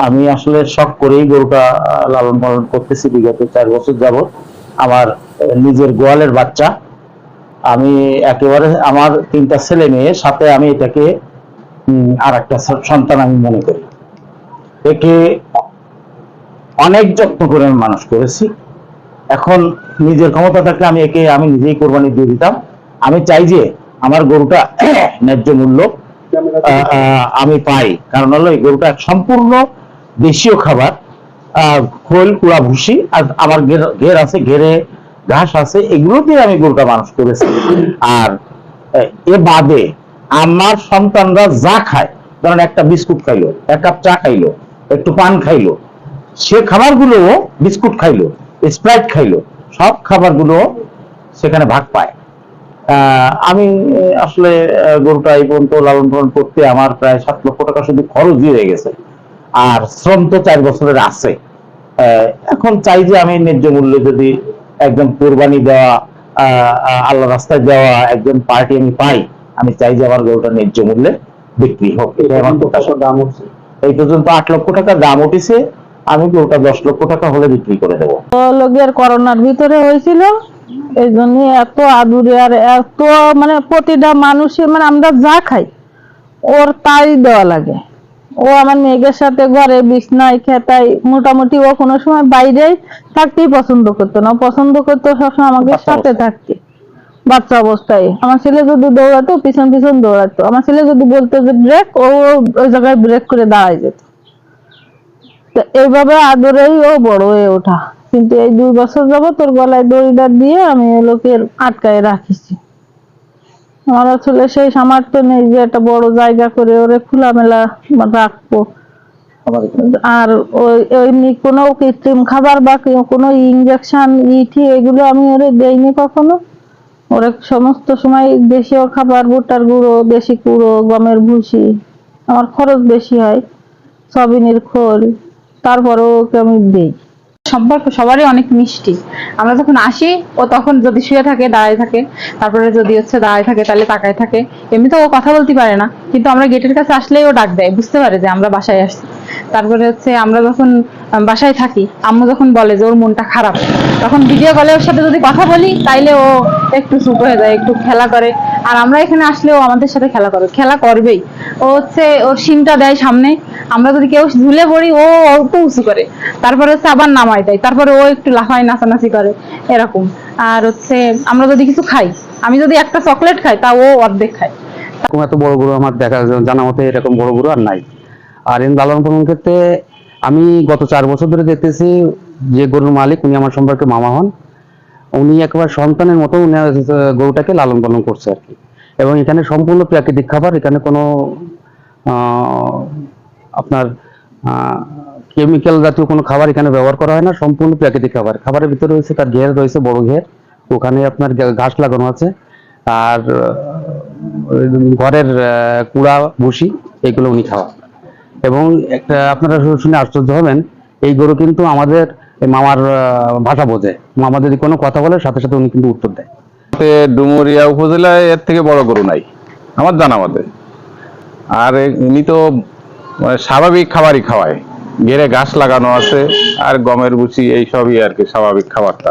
আমি আসলে শখ করেই গরুটা লালন পালন করতেছি বিগত চার বছর যাবত আমার নিজের গোয়ালের বাচ্চা। আমি একেবারে আমার তিনটা ছেলে মেয়ে, সাথে আমি এটাকে আর একটা সন্তান আমি মনে করি। একে অনেক যত্ন করে আমি মানুষ করেছি। এখন নিজের ক্ষমতা থাকলে আমি একে, আমি নিজেই কোরবানি দিয়ে দিতাম। আমি চাই যে আমার গরুটা ন্যায্য মূল্য আমি পাই। কারণ হলো এই গরুটা সম্পূর্ণ দেশীয় খাবার খোল, কুড়া, ভুসি, আর আমার ঘের- আছে, ঘেরে, ঘাস আছে, এগুলো দিয়ে আমি গরুটা মানুষ করেছি। আর, এ বাদে আমার সন্তানরা যা খায়, ধরেন একটা বিস্কুট খাইলো, এক কাপ চা খাইলো, একটু পান খাইলো, সে খাবারগুলো বিস্কুট খাইলো, স্প্রাইট খাইলো, সব খাবারগুলো সেখানে ভাগ পায়। আমি, আসলে গরুটা এই পর্যন্ত লালন পালন করতে আমার প্রায় সাত লক্ষ টাকা শুধু খরচ দিয়ে গেছে। আর শ্রম তো চার বছরের আছে। এখন চাই যে আমি ন্যায্য মূল্যে যদি একজন কোরবানি দেওয়া আল্লাহ রাস্তায় দেওয়া একজন পার্টি আমি পাই আমি চাই যে আমার গরুটা ন্যায্য মূল্যে বিক্রি হোক। এটা আমার প্রত্যাশা দাম হচ্ছে এই পর্যন্ত আট লক্ষ টাকা দাম উঠেছে আমি গরুটা দশ লক্ষ টাকা হলে বিক্রি করে দেবো। লোকের করোনার ভিতরে হয়েছিল এই জন্য এত আদুরে আর এত মানে প্রতিটা মানুষই মানে আমরা যা খাই ওর তাই দেওয়া লাগে। ও আমার মেয়েদের সাথে ঘরে বিছনায় খেতাই মোটামুটি ও কোনো সময় বাইরেই থাকতেই পছন্দ করতো না। পছন্দ করতো সবসময় আমাকে সাথে থাকতে। বাচ্চা অবস্থায়। আমার ছেলে যদি দৌড়াতো পিছন পিছন দৌড়াতো। আমার ছেলে যদি বলতো যে ব্রেক ও ওই জায়গায় ব্রেক করে দাঁড়ায় যেত। তো এইভাবে আদরেই ও বড় হয়ে ওঠা। কিন্তু এই দুই বছর যাব তোর গলায় দড়িটা দিয়ে আমি লোকের আটকায় রাখিছি। আমার আসলে সেই সামর্থ্য নেই যে একটা বড় জায়গা করে ওরে খোলামেলা রাখব। আর ওই এমনি কোনো কৃত্রিম খাবার বা কোনো ইঞ্জেকশন ইটি এগুলো আমি ওরে দেইনি কখনো। ওরা সমস্ত সময় দেশীয় খাবার ভুট্টার গুঁড়ো দেশি কুড়ো গমের ভুসি আমার খরচ বেশি হয় সবিনের খোল তারপরেও ওকে আমি দিই। সম্পর্ক সবারই অনেক মিষ্টি। আমরা যখন আসি, ও তখন যদি শুয়ে থাকে, দাঁড়ায় থাকে, তারপরে যদি হচ্ছে দাঁড়ায় থাকে, তাহলে তাকায় থাকে। এমনি তো ও কথা বলতে পারে না, কিন্তু আমরা গেটের কাছে আসলেই ও ডাক দেয়, বুঝতে পারে যে আমরা বাসায় আসছি। তারপরে হচ্ছে আমরা যখন বাসায় থাকি, আম্মু যখন বলে যে ওর মনটা খারাপ, তখন ভিডিও কলে ওর সাথে যদি কথা বলি, তাইলে ও একটু চুপ হয়ে যায়, একটু খেলা করে। আর আমরা এখানে আসলে ও আমাদের সাথে খেলা করে, খেলা করবেই। ও হচ্ছে ওর শিংটা দেয় সামনে, আমরা যদি কেউ ঝুলে পড়ি, ও অল্প উঁচু করে। তারপরে হচ্ছে আবার নামাই দেয়, তারপরে ও একটু লাফায়, নাচানাচি করে, এরকম। আর হচ্ছে, আমরা যদি কিছু খাই, আমি যদি একটা চকলেট খাই, তা ও অর্ধেক খায়। এত বড় গরু আমার দেখা জানা মতে এরকম বড় গরু আর নাই। আর এই লালন পালন ক্ষেত্রে আমি গত চার বছর ধরে দেখতেছি যে গরুর মালিক উনি আমার সম্পর্কে মামা হন। উনি একবার সন্তানের মতো উনি গরুটাকে লালন পালন করছে আর কি। এবং এখানে সম্পূর্ণ প্রাকৃতিক খাবার, এখানে কোনো আপনার কেমিক্যাল জাতীয় কোনো খাবার এখানে ব্যবহার করা হয় না, সম্পূর্ণ প্রাকৃতিক খাবার। খাবারের ভিতরে রয়েছে তার ঘের, রয়েছে বড় ঘের, ওখানে আপনার ঘাস লাগানো আছে। আর ঘরের কুড়া, ভুসি, এগুলো উনি খাওয়া এবং একটা আপনারা শুনে আশ্চর্য হবেন, এই গরু কিন্তু আমাদের মামার ভাষা বোঝে। মামা যদি কোনো কথা বলে, সাথে সাথে উনি কিন্তু উত্তর দেয়। ডুমুরিয়া উপজেলায় এর থেকে বড় গরু নাই। আমার জানা মতে। আর ইনি তো মানে স্বাভাবিক খাবারই খাওয়ায়। ঘেরে গাছ লাগানো আছে, আর গমের বুচি এই সবই আর কি স্বাভাবিক খাবারটা